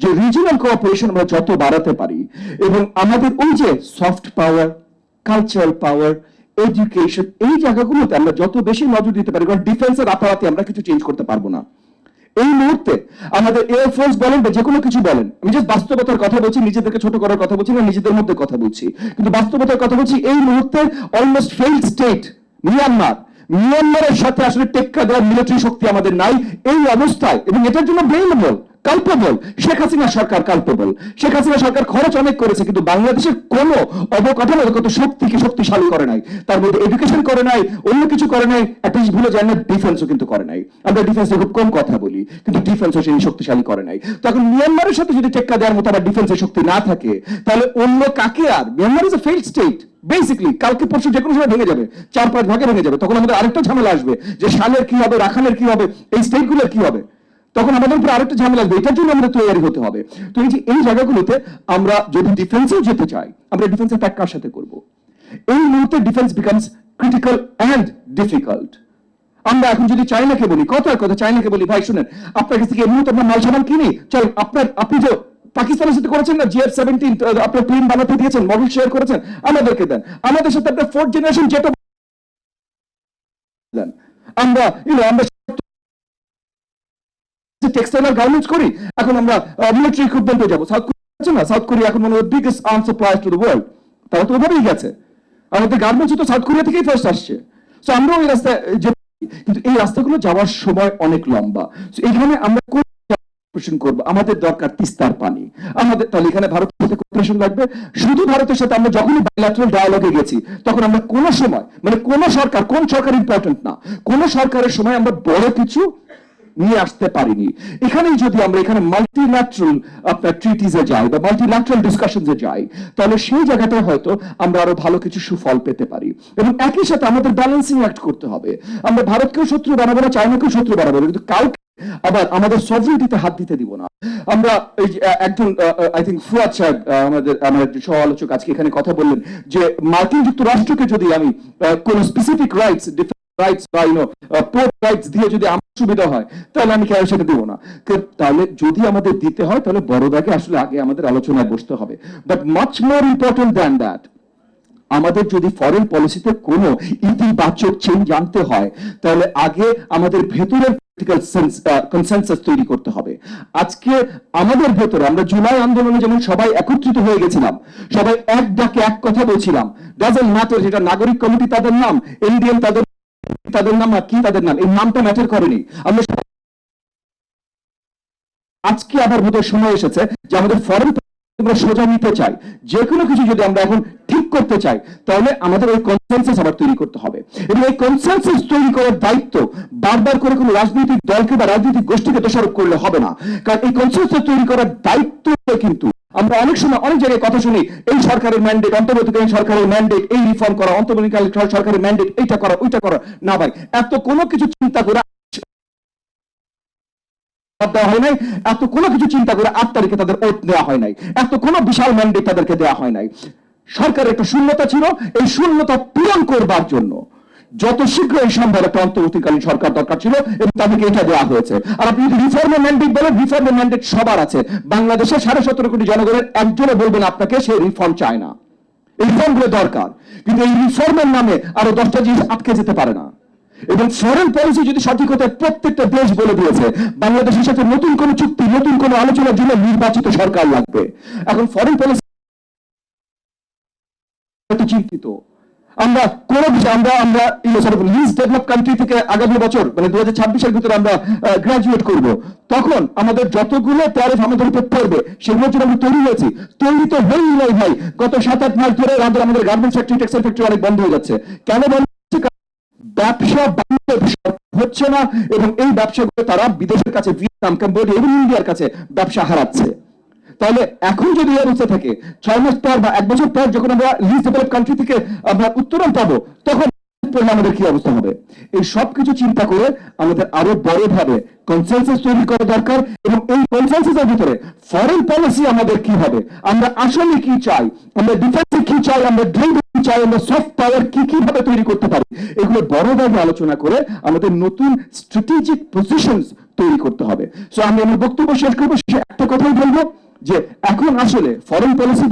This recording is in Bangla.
যে রিজিনাল কোঅপারেশন আমরা যত বাড়াতে পারি এবং আমাদের ওই যে soft power cultural power education এই জায়গাগুলোতে আমরা যত বেশি নজর দিতে পারি, কারণ ডিফেন্সের রাতারাতি আমরা কিছু চেঞ্জ করতে পারব না। এই মুহূর্তে আমাদের এয়ারফোর্স বলেন বা যে কোনো কিছু বলেন, আমি যে বাস্তবতার কথা বলছি, নিজেদেরকে ছোট করার কথা বলছি না, নিজেদের মধ্যে কথা বলছি। কিন্তু বাস্তবতার কথা বলছি, এই মুহূর্তে অলমোস্ট ফেইল্ড স্টেট মিয়ানমার মিয়ানমারের সাথে আসলে টেক্কা দেওয়ার মিলিটারি শক্তি আমাদের নাই, এই অবস্থায়। এবং এটার জন্য ব্লেমেবল কাল্পেবল শেখ হাসিনা সরকার কাল্পেবল শেখ হাসিনা সরকার খরচ অনেক করেছে, কিন্তু বাংলাদেশের কোনো অবকাঠামোগত শক্তিকে শক্তিশালী করে নাই, তার মধ্যে এডুকেশন করে নাই, অন্য কিছু করে নাই জিনিস ভুলে যায় না ডিফেন্সও কিন্তু করে নাই। আমরা ডিফেন্সে খুব কম কথা বলি, কিন্তু ডিফেন্সও সেই শক্তিশালী করে নাই। তখন মিয়ানমারের সাথে যদি টেক্কা দেওয়ার মতো আবার ডিফেন্সের শক্তি না থাকে, তাহলে অন্য কাকে আর? Myanmar is a failed state basically কালকে পরশু যে কোনো সময় ভেঙে যাবে, চার পাঁচ ভাগে ভেঙে যাবে, তখন আমাদের আরেকটা ঝামেলা আসবে যে সালের কি হবে, রাখালের কি হবে, এই স্টেটগুলোর কি হবে? তখন আমাদের উপরে আরেকটা ঝামেলা আসবে। এটার জন্য আমরা তৈরি হতে হবে। তো এই যে, এই জায়গাগুলোতে আমরা যদি ডিফেন্সেও যেতে চাই, আমরা ডিফেন্সের প্যাক কার সাথে করব? এই মুহূর্তে defence becomes critical and difficult আমরা এখন যদি চাইনাকে বলি কত আর কথা চাইনাকে বলি, ভাই শুনেন, আপনার কাছ থেকে এমনি তো আমরা মাল সামান কিনি চল, আপনার, আপনি যে পাকিস্তানের সাথে করেছেন না জিএফ সেভেন্টিন আপনার প্লেন বানাতে দিয়েছেন মডেল শেয়ার করেছেন, আমাদেরকে দেন। আমাদের সাথে আপনার ফোর্থ জেনারেশন যেটা আমরা ইউনো আমরা টেক্সটাইল গার্মেন্টস করি, এখন আমরা মিলিটারি ইকুইপমেন্টে যাব। সাউথ কোরিয়া না? সাউথ কোরিয়া এখন মনে হয় biggest arm supplier to the world তারা তো ওভাবেই গেছে। আমাদের গার্মেন্টস তো সাউথ কোরিয়া থেকেই ফার্স্ট আসছে। সো আমরাও এই রাস্তায় কিন্তু এই রাস্তাগুলো যাওয়ার সময় অনেক লম্বা। এখানে আমরা আমাদের দরকার তিস্তার পানি। আমাদের, তাহলে এখানে ভারতের সাথে লাগবে? শুধু ভারতের সাথে, আমরা যখনই বাইলাটারাল ডায়ালগে গেছি, তখন আমরা কোন সময় মানে কোন সরকার কোন সরকার ইম্পর্টেন্ট না, কোন সরকারের সময় আমরা বড় কিছু নিয়ে আসতে পারিনি। এখানেই যদি আমরা এখানে মাল্টিল্যাটারাল আপনার ট্রিটিজে যাই বা মাল্টিল্যাটারাল ডিসকাশনসে যাই, তাহলে সেই জায়গাটায় হয়তো আমরা আরও ভালো কিছু সুফল পেতে পারি। এবং একই সাথে আমাদের ব্যালেন্সিং অ্যাক্ট করতে হবে। আমরা ভারতকেও শত্রু বানাবো না, চায়নাকেও শত্রু বানাবো কিন্তু কাউকে আবার আমাদের সভরিটিতে হাত দিতে দিব না। আমরা এই একজন আই থিঙ্ক ফুয়াদ সাহেব আমাদের আমাদের সহ আলোচক আজকে এখানে কথা বললেন যে মার্কিন যুক্তরাষ্ট্রকে যদি আমি কোন স্পেসিফিক রাইটস রাইটস বা ইউনো পোর্ট রাইটস দিয়ে যদি আমার সুবিধা হয়, তাহলে আমি কেন সেটা দেবো না? তাহলে যদি আমাদের দিতে হয়, তাহলে বড় দাগে আসলে আগে আমাদের আলোচনায় বসতে হবে। But much more important than that আমাদের যদি ফরেন পলিসিতে কোনো ইতিবাচক চেঞ্জ আনতে হয়, তাহলে আগে আমাদের ভেতরের পলিটিক্যাল কনসেনসাস তৈরি করতে হবে। আজকে আমাদের ভেতরে, আমরা জুলাই আন্দোলনে যেমন সবাই একত্রিত হয়ে গেছিলাম, সবাই এক ডাকে এক কথা বলছিলাম ডাজেন্ট ম্যাটার যেটা নাগরিক কমিটি তাদের নাম এনডিএম তাদের তাদের নাম আর কি তাদের নাম? এই নামটা ম্যাটার করেনি আমরা আজকে আবার বোধহয় সময় এসেছে যে আমাদের ফরেন আমরা সোজা নিতে চাই যে কোনো কিছু যদি আমরা এখন ঠিক করতে চাই, তাহলে আমাদের ওই কনসেন্সাস আবার তৈরি করতে হবে। এবং এই কনসেন্সাস তৈরি করার দায়িত্ব বারবার করে কোনো রাজনৈতিক দলকে বা রাজনৈতিক গোষ্ঠীকে দোষারোপ করলে হবে না। কারণ এই কনসেন্সাস তৈরি করার দায়িত্ব কিন্তু আমরা অনেক সময় অনেক জায়গায় কথা শুনি, এই সরকারের ম্যান্ডেট অন্তর্বর্তীকালীন সরকারের ম্যান্ডেট এই রিফর্ম করা, অন্তর্বর্তীকালীন সরকারের ম্যান্ডেট এইটা করা, ওইটা করা। না ভাই, এত কোনো কিছু চিন্তা করে দেওয়া হয় নাই, এত কোনো কিছু চিন্তা করে আট তারিখে তাদের ওট দেওয়া হয় নাই, এত কোনো বিশাল ম্যান্ডেট তাদেরকে দেওয়া হয় নাই। সরকারের একটা শূন্যতা ছিল, এই শূন্যতা পূরণ করবার জন্য যত শীঘ্র এই সম্ভব একটা অন্তর্বর্তীকালীন সরকার দরকার ছিল এবং তাদেরকে এটা দেওয়া হয়েছে। আর আপনি যদি রিফর্মের ম্যান্ডেট বলেন রিফর্মের ম্যান্ডেট সবার আছে। বাংলাদেশের সাড়ে সতেরো কোটি জনগণের একজনে বলবেন আপনাকে সে রিফর্ম চায় না। এই রিফর্মগুলো দরকার। কিন্তু এই রিফর্মের নামে আরও দশটা জিনিস আটকে যেতে পারে না। এবং ফরেন পলিসি যদি সঠিক হতে প্রত্যেকটা দেশ বলে দিয়েছে, বাংলাদেশের সাথে নতুন কোন চুক্তি, নতুন কোন আলোচনার জন্য নির্বাচিত সরকার লাগবে। এখন ফরেন পলিসি চিন্তিত। আমরা কোন বিষয় আমরা আমরা লিস্ট ডেভেলপ কান্ট্রি থেকে আগামী বছর মানে দু হাজার ভিতরে আমরা গ্রাজুয়েট করব। তখন আমাদের যতগুলো ট্যারিফ আমাদের উপর পড়বে, সেগুলোর জন্য আমরা তৈরি হয়েছি। তৈরি তো হয়েই নয় ভাই। গত সাত আট মাস ধরে আমাদের আমাদের গার্মেন্টস ফ্যাক্টরি টেক্সটাইল ফ্যাক্টরি অনেক বন্ধ হয়ে যাচ্ছে। কেন বন্ধ ব্যবসা হচ্ছে না, এবং এই ব্যবসাগুলো তারা বিদেশের কাছে, ভিয়েতনাম কম্বোডিয়া এবং ইন্ডিয়ার কাছে ব্যবসা হারাচ্ছে। তাহলে এখন যদি এই অবস্থা থাকে, ছয় মাস পর বা এক বছর পর যখন আমরা লিস্ট ডেভেলপ কান্ট্রি থেকে আমরা উত্তরণ পাবো, তখন আমাদের কি অবস্থা হবে? এই চিন্তা করে আমাদের আরও বড় ভাবে কনসেন্সাস তৈরি করা দরকার এবং এই কনসেন্সাসের ভিতরে ফরেন পলিসি আমাদের কি হবে? আমরা আসলে কি চাই? আমরা ডিফেন্সে কি চাই? আমরা ড্রিম কি চাই? আমরা সফট পাওয়ার কি কীভাবে তৈরি করতে পারি? এগুলো বড় ভাবে আলোচনা করে আমাদের নতুন স্ট্র্যাটেজিক পজিশনস তৈরি করতে হবে। সো আমি আমার বক্তব্য শেষ করব একটা কথাই বলব। যে এখন আসলে ফরেন পলিসি